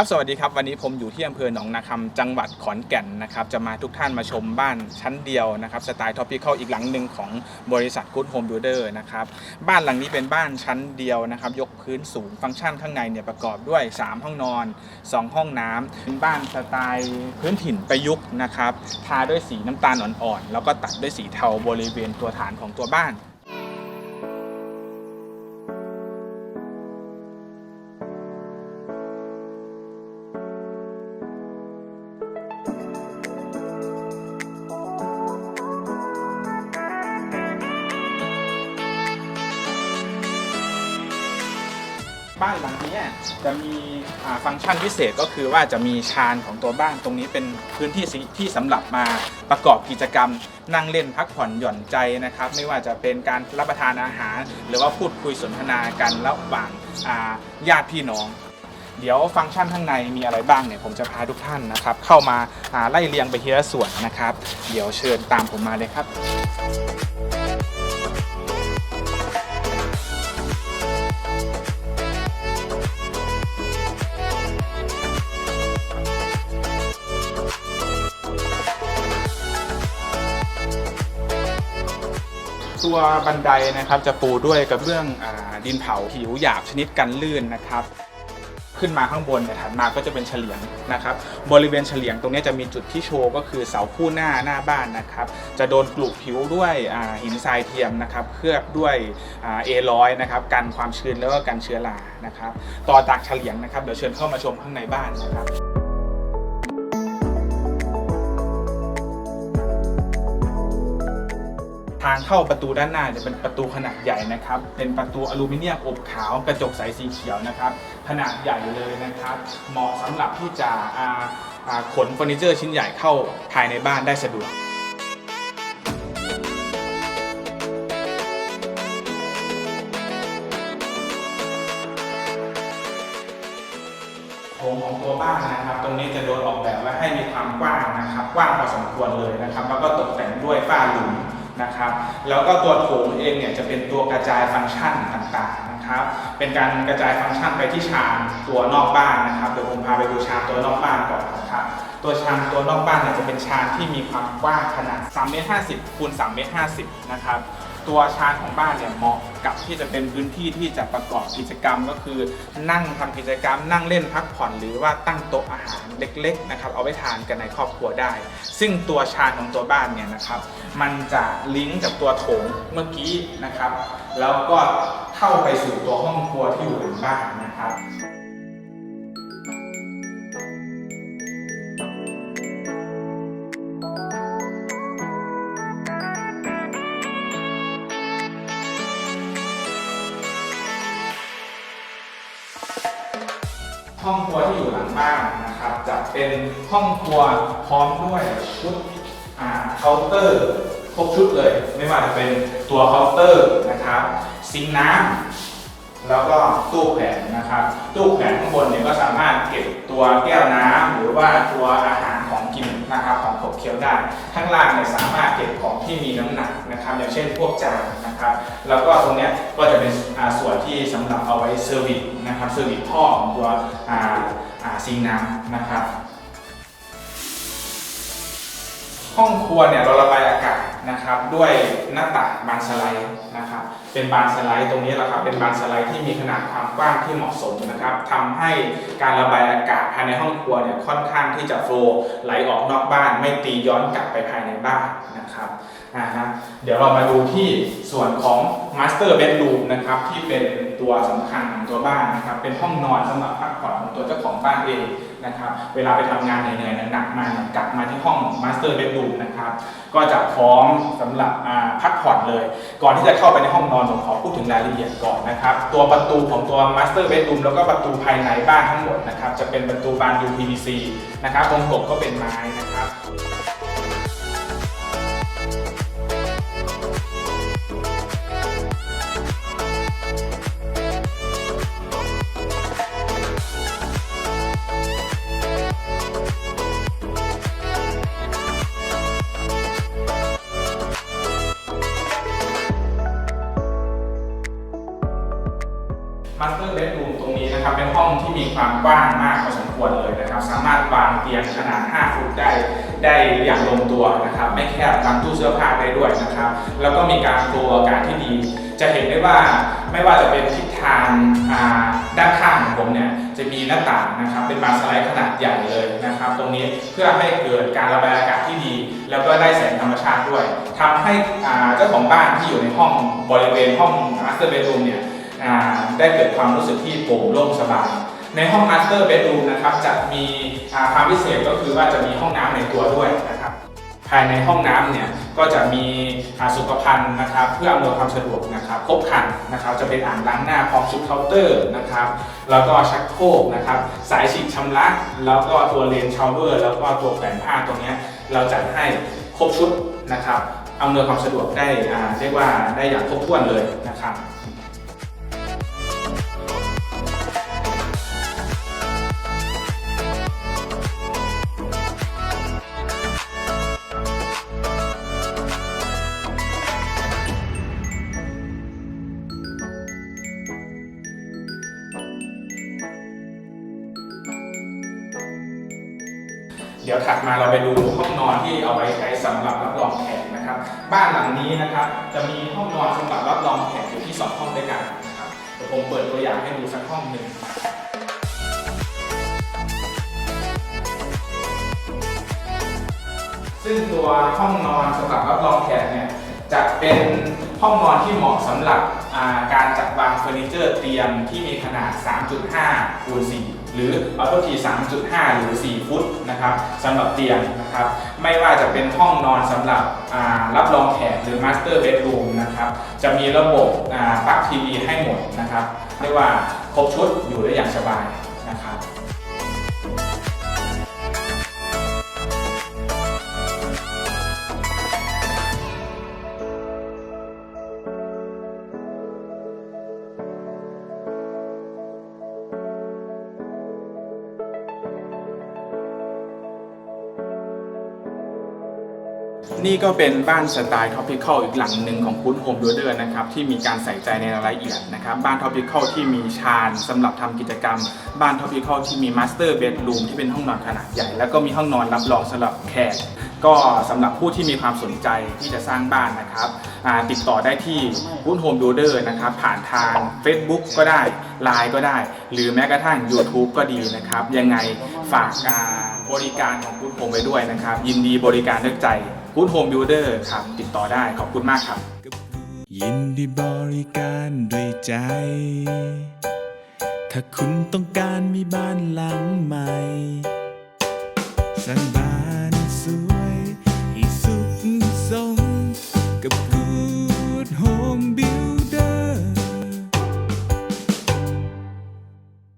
ครับ สวัสดีครับ วันนี้ผมอยู่ที่อำเภอหนองนาคำจังหวัดขอนแก่นนะครับ จะมาทุกท่านมาชมบ้านชั้นเดียวนะครับสไตล์ท็อปปี้เข้าอีกหลังหนึ่งของบริษัทกู๊ดโฮมบิลดเออร์นะครับ บ้านหลังนี้เป็นบ้านชั้นเดียวนะครับ ยกพื้นสูงฟังก์ชันข้างในเนี่ยประกอบด้วย 3 ห้องนอน 2 ห้องน้ำเป็นบ้านสไตล์พื้นถิ่นประยุกต์นะครับ ทาด้วยสีน้ำตาลอ่อนๆ แล้วก็ตัดด้วยสีเทาบริเวณตัวฐานของตัวบ้าน บ้านหลังนี้จะมีฟังก์ชันพิเศษก็คือว่าจะมีชานของตัวบ้านตรงนี้เป็นพื้นที่ที่สำหรับมาประกอบกิจกรรม นั่งเล่นพักผ่อนหย่อนใจนะครับ ไม่ว่าจะเป็นการรับประทานอาหาร หรือว่าพูดคุยสนทนากันระหว่างญาติพี่น้อง เดี๋ยวฟังก์ชันข้างในมีอะไรบ้างเนี่ยผมจะพาทุกท่านนะครับ เข้ามาาไล่เรียงไปทีละส่วนนะครับ เดี๋ยวเชิญตามผมมาเลยครับ ตัวบันไดนะครับจะปูด้วยกระเบื้องอดินเผาผิวหยาบชนิดกันลื่นนะครับ ขึ้นมาข้างบนเนี่ยถัดมาก็จะเป็นเฉลียงนะครับ บริเวณเฉลียงตรงนี้จะมีจุดที่โชว์ก็คือเสาคู่หน้าหน้าบ้านนะครับ จะโดนกลุกผิวด้วยหินทรายเทียมนะครับเคลือบด้วยเอร้อยนะครับกันความชื้นแล้วก็กันเชื้อรานะครับ ต่อจากเฉลียงนะครับเดี๋ยวเชิญเข้ามาชมข้างในบ้านนะครับ ทางเข้าประตูด้านหน้าจะเป็นประตูขนาดใหญ่นะครับ เป็นประตูอลูมิเนียมอบขาวกระจกใสสีเขียวนะครับ ขนาดใหญ่เลยนะครับ เหมาะสำหรับที่จะขนเฟอร์นิเจอร์ชิ้นใหญ่เข้าภายในบ้านได้สะดวกโถงของตัวบ้านนะครับ ตรงนี้จะโดนออกแบบไว้ให้มีความกว้างนะครับ กว้างพอสมควรเลยนะครับ แล้วก็ตกแต่งด้วยฝ้าหลุม นะครับ แล้วก็ตัวโถงเองเนี่ยจะเป็นตัวกระจายฟังก์ชันต่างๆนะครับ เป็นการกระจายฟังก์ชันไปที่ชานตัวนอกบ้านนะครับเดี๋ยวผมพาไปดูชานตัวนอกบ้านก่อนนะครับตัวชานตัวนอกบ้านเนี่ยจะเป็นชานที่มีความกว้างขนาด3เมตร50คูณ3เมตร50นะครับ ตัวชานของบ้านเนี่ยเหมาะกับที่จะเป็นพื้นที่ที่จะประกอบกิจกรรมก็คือ นั่งทำกิจกรรม นั่งเล่นพักผ่อนหรือว่าตั้งโต๊ะอาหารเล็กๆนะครับเอาไว้ทานกันในครอบครัวได้ ซึ่งตัวชานของตัวบ้านเนี่ยนะครับมันจะลิงก์กับตัวโถงเมื่อกี้นะครับ แล้วก็เข้าไปสู่ตัวห้องครัวที่อยู่หลังบ้านนะครับ ห้องครัวที่อยู่หลังบ้านนะครับจะเป็นห้องครัวพร้อมด้วยชุดเคาน์เตอร์ครบชุดเลย ไม่ว่าจะเป็นตัวเคาน์เตอร์นะครับซิงน้ำแล้วก็ตู้แขวนนะครับ ตู้แขวนข้างบนเนี่ยก็สามารถเก็บตัวแก้วน้ำหรือว่าตัวอาหาร นะครับของขบเคี้ยวได้ ข้างล่างเนี่ยสามารถเก็บของที่มีน้ำหนักนะครับ อย่างเช่นพวกจานนะครับ แล้วก็ตรงเนี้ยก็จะเป็นส่วนที่สำหรับเอาไว้เซอร์วิสนะครับเซอร์วิสท่อของตัวซิงน้ำนะครับ ห้องครัวเนี่ยเราระบายอากาศนะครับ ด้วยหน้าต่างบานสไลด์นะครับเป็นบานสไลด์ตรงนี้แหละครับเป็นบานสไลด์ที่มีขนาดความกว้างที่เหมาะสมนะครับทำให้การระบายอากาศภายในห้องครัวเนี่ยค่อนข้างที่จะโฟล์ไหลออกนอกบ้าน ไม่ตีย้อนกลับไปภายในบ้านนะครับอ่าฮะเดี๋ยวเรามาดูที่ส่วนของ Master Bedroom นะครับที่เป็นตัวสำคัญของตัวบ้านนะครับเป็นห้องนอนสำหรับพักผ่อนของตัวเจ้าของบ้านเองนะครับเวลาไปทำงานเหนื่อยๆหนักๆมา ห้องมาสเตอร์เบดรูมนะครับก็จะพร้อมสำหรับพักผ่อนเลย ก่อนที่จะเข้าไปในห้องนอนผมขอพูดถึงรายละเอียดก่อนนะครับ ตัวประตูของตัวมาสเตอร์เบดรูมแล้วก็ประตูภายในบ้านทั้งหมดนะครับจะเป็นประตูบาน UPVC นะครับตรงกบก็เป็นไม้นะครับ มาสเตอร์เบดรูมตรงนี้นะครับเป็นห้องที่มีความกว้างมากพอสมควรเลยนะครับ สามารถวางเตียงขนาด 5 ฟุตได้ได้อย่างลงตัวนะครับ ไม่แคบวางตู้เสื้อผ้าได้ด้วยนะครับ แล้วก็มีการโฟลว์อากาศที่ดี จะเห็นได้ว่าไม่ว่าจะเป็นทิศทางาด้านข้างของผมเนี่ยจะมีหน้าต่างนะครับ เป็นบานสไลด์ขนาดใหญ่เลยนะครับ ตรงนี้เพื่อให้เกิดการระบายอากาศที่ดี แล้วก็ได้แสงธรรมชาติด้วยทำให้เจ้าของบ้านที่อยู่ในห้องบริเวณห้อง master bedroom เนี่ย ได้เกิดความรู้สึกที่โปร่งโล่งสบาย ในห้อง master bedroom นะครับจะมีความพิเศษก็คือว่าจะมีห้องน้ำในตัวด้วยนะครับภายในห้องน้ำเนี่ยก็จะมีสุขภัณฑ์นะครับเพื่ออำนวยความสะดวกนะครับครบครันนะครับจะเป็นอ่างล้างหน้าพร้อมชุดเคาน์เตอร์นะครับแล้วก็ชักโครกนะครับสายฉีดชำระแล้วก็ตัวเลนชาวเวอร์ แล้วก็ตัวแขวนผ้าตรงเนี้ยเราจัดให้ครบชุดนะครับอำนวยความสะดวกได้เรียกว่าได้อย่างครบถ้วนเลยนะครับ ดี๋ยวถัดมาเราไปดูห้องนอนที่เอาไว้ใช้สำหรับรับรองแขกนะครับ บ้านหลังนี้นะครับ จะมีห้องนอนสำหรับรับรองแขกอยู่ที่สองห้องด้วยกันนะครับเดี๋ยวผมเปิดตัวอย่างให้ดูสักห้องหนึ่งซึ่งตัวห้องนอนสำหรับรับรองแขกเนี่ยจะเป็น ห้องนอนที่เหมาะสำหรับาการจัดวางเฟอร์นิเจอร์เตียงที่มีขนาด 3.5คูณ4หรือเอาตัวที3.5 หรือ 4 ฟุตนะครับสำหรับเตียงนะครับ ไม่ว่าจะเป็นห้องนอนสำหรับรับรองแขกหรือมาสเตอร์เบดรูมนะครับ จะมีระบบปลั๊กทีวีให้หมดนะครับ เรียกว่าครบชุดอยู่ได้อย่างสบายนะครับ นี่ก็เป็นบ้านสไตล์ท็อปิคอลอีกหลังหนึ่งของคุณโฮมดูเดอร์นะครับที่มีการใส่ใจในรายละเอียดนะครับบ้านท็อปิคอลที่มีชานสำหรับทำกิจกรรม บ้านท็อปิคอลที่มีมาสเตอร์เบดรูมที่เป็นห้องนอนขนาดใหญ่ แล้วก็มีห้องนอนรับรองสำหรับแขกก็สำหรับผู้ที่มีความสนใจที่จะสร้างบ้านนะครับติดต่อได้ที่วุ้นโฮมดูเดอร์นะครับผ่านทาง Facebook ก็ได้ Line ก็ได้ หรือแม้กระทั่ง YouTube ก็ดีนะครับ ยังไงฝากบริการของคุณโฮมไว้ด้วยนะครับ ยินดีบริการด้วยใจ คุณโฮมบิวเดอร์ครับติดต่อได้ขอบคุณมากครับ ยินดีบริการด้วยใจ ถ้าคุณต้องการมีบ้านหลังใหม่สร้างบ้าน